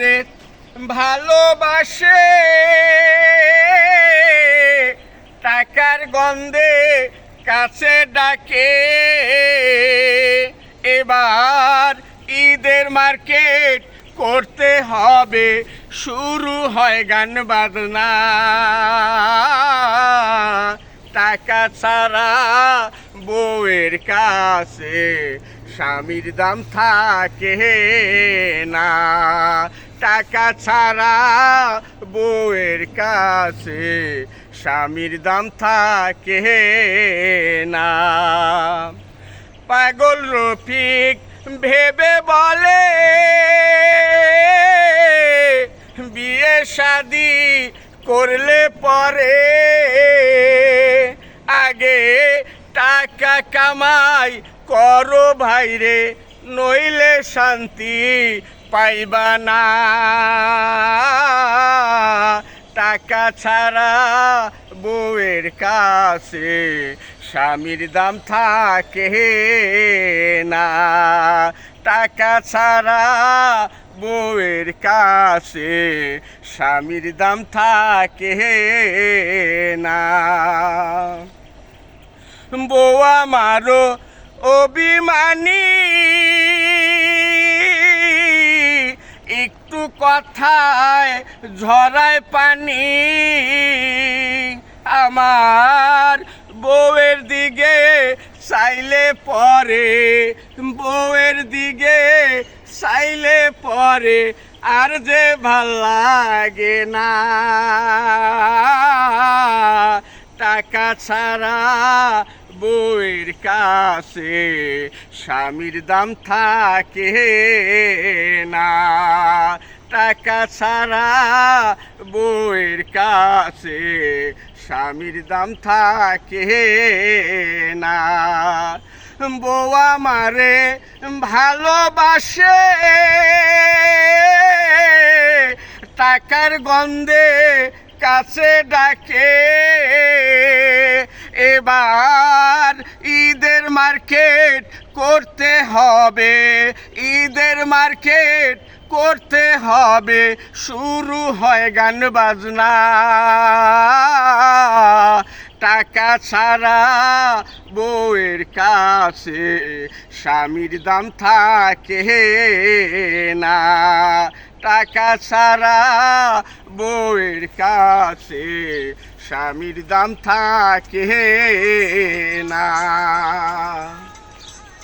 আমারে ভালোবাসে। টাকার গন্ধে কাছে ডাকে। এবার ঈদের মার্কেট করতে হবে, শুরু হয় গান বাজনা। টাকা ছাড়া বউয়ের কাছে স্বামীর দাম থাকে না। টাকা ছাড়া বউয়ের কাছে স্বামীর দাম থাকে না। পাগল রফিক ভেবে বলে, বিয়ে শাদি করলে পরে টাকা কামাই করো ভাইরে, নইলে শান্তি পাইবা না। টাকা ছাড়া বউয়ের কাছে স্বামীর দাম থাকে না। টাকা ছাড়া বউয়ের কাছে স্বামীর দাম থাকে না। বউ আমারও অভিমানী একটু কথায় ঝরায় পানি। আমার বউয়ের দিকে চাইলে পরে, বউয়ের দিকে চাইলে পরে, আর যে ভালো লাগে না। টাকা ছাড়া বউয়ের কাছে স্বামীর দাম থাকে না। টাকা ছাড়া বউয়ের কাছে স্বামীর দাম থাকে না। বউ আমারে ভালোবাসে, টাকার গন্ধে কাছে ডাকে, এবার ঈদের মার্কেট করতে হবে, ঈদের মার্কেট করতে হবে, শুরু হয় গান বাজনা। টাকা ছাড়া বউয়ের কাছে স্বামীর দাম থাকে না। টাকা সারা বউয়ের কাছে স্বামীর দাম থাকে না।